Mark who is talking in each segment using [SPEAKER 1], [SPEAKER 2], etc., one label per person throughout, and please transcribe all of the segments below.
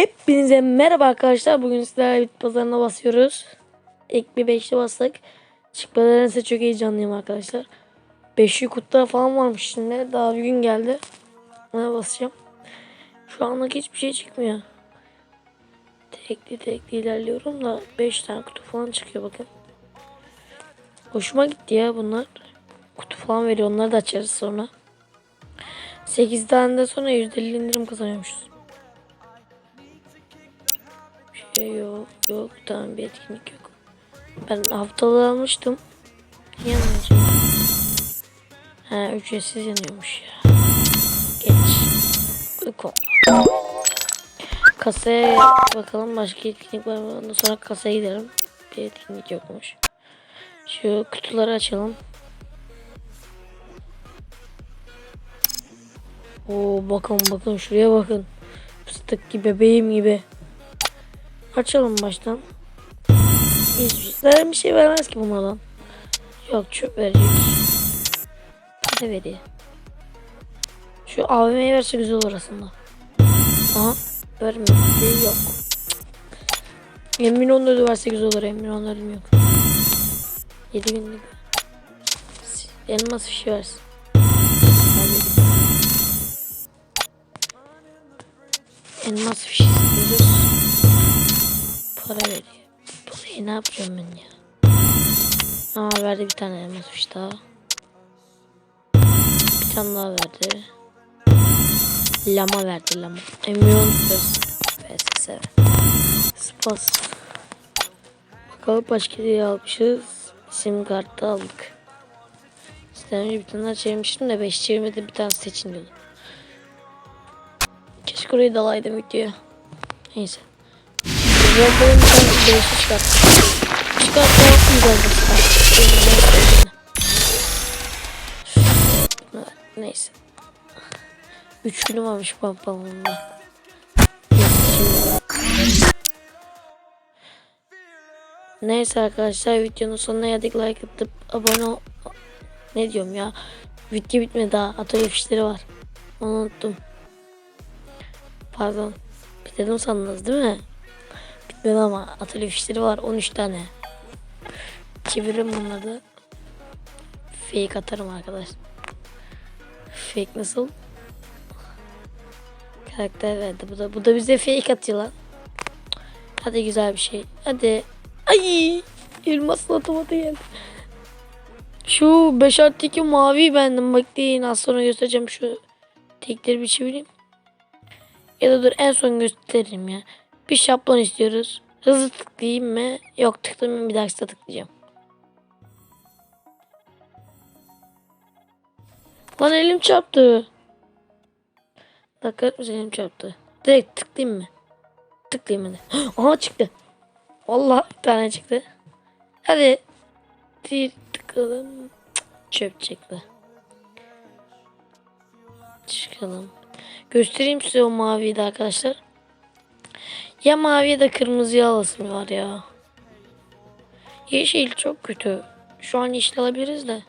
[SPEAKER 1] Hepinize merhaba arkadaşlar. Bugün sizlerle bit pazarına basıyoruz. İlk bir beşli bastık. Çıkmadan ise çok heyecanlıyım arkadaşlar. Beşli kutular falan varmış şimdi. Daha bir gün geldi. Ona basacağım. Şu anlık hiçbir şey çıkmıyor. Tekli tekli ilerliyorum da 5 tane kutu falan çıkıyor bakın. Hoşuma gitti ya bunlar. Kutu falan veriyor. Onları da açarız sonra. 8 tane de sonra %50 indirim kazanıyormuşuz. Şey yok yok tamam bir etkinlik yok. Ben haftalığı almıştım. Niye almayacağım? Ha ücretsiz yanıyormuş ya. Geç. Uyku. Kasaya bakalım başka etkinlik var mı? Ondan sonra kasaya gidelim. Bir etkinlik yokmuş. Şu kutuları açalım. Oo bakın bakın şuraya bakın. Fıstık gibi bebeğim gibi. Açalım baştan. Hiçbir bir şey vermez ki bunlardan. Yok çöp verecek. Para veriyor. Şu AVM'ye verse güzel olur aslında. Aha vermedi yok. Emin onları verse güzel olur emin onları yok. 7 günlük. Elmas bir şey versin. Elmas fişi istiyoruz. Para veriyor. Parayı ne yapacağım ben ya? Aa verdi bir tane elmas fiş daha. Bir tane daha verdi. Lama verdi lama. Versin. VSS. Spas. Bakalım başka diye almışız. Sim kartı aldık. İşte önce bir tane daha çevirmiştim de 5 çevirmede bir tane seçin diyordum. Keşke orayı dalaydım videoya. Neyse. Robot'un bir tane. Neyse. Üç günü varmış pampamında. Neyse arkadaşlar videonun sonuna geldik like atıp abone ol. Ne diyorum ya? Video bitmedi daha. Atölye fişleri var. Onu unuttum. Pardon. Bitirdim sandınız değil mi? Bitmedi ama atölye fişleri var 13 tane. Çeviririm bunları. Fake atarım arkadaş. Fake nasıl? Karakter verdi. Bu da, bu da bize fake atıyor lan. Hadi güzel bir şey. Hadi. Ay! Elmasla otomatı geldi. Şu 5 artı 2 mavi bendim. Bekleyin az sonra göstereceğim şu tekleri bir çevireyim. Ya da dur en son gösteririm ya. Bir şablon istiyoruz. Hızlı tıklayayım mı? Yok tıklamayayım bir dakika tıklayacağım. Lan elim çarptı. Dakika elim çarptı. Direkt tıklayayım mı? Tıklayayım hadi. Aha çıktı. Vallahi bir tane çıktı. Hadi. Bir tıkalım. Çöp çıktı. Çıkalım. Göstereyim size o maviyi de arkadaşlar. Ya mavi ya da kırmızıya alasım var ya. Yeşil çok kötü. Şu an yeşil alabiliriz de.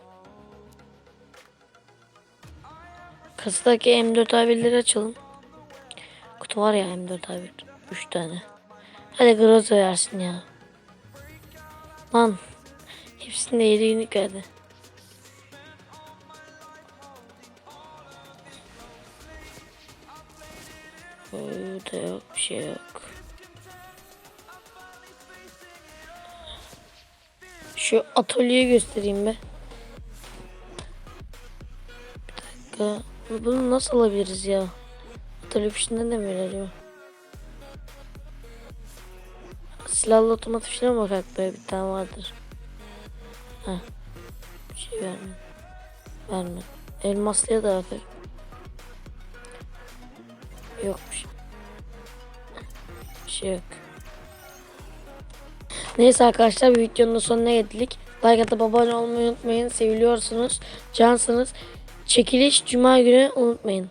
[SPEAKER 1] Kasadaki M4 A1'leri açalım. Kutu var ya M4 A1. 3 tane. Hadi Groza versin ya. Lan. Hepsinde 7 günlük verdi. Burada yok bir şey yok. Şu atölyeyi göstereyim be. Bir dakika. Bunu nasıl alabiliriz ya? Atölye fişinden de mi veriyor? Silahlı otomat fişine mi bakak böyle bir tane vardır. Heh. Bir şey verme. Verme. Elmaslıya da bakar. Yokmuş. Bir şey yok. Neyse arkadaşlar bir videonun sonuna geldik. Like atıp abone olmayı unutmayın. Seviliyorsunuz. Cansınız. Çekiliş Cuma günü unutmayın.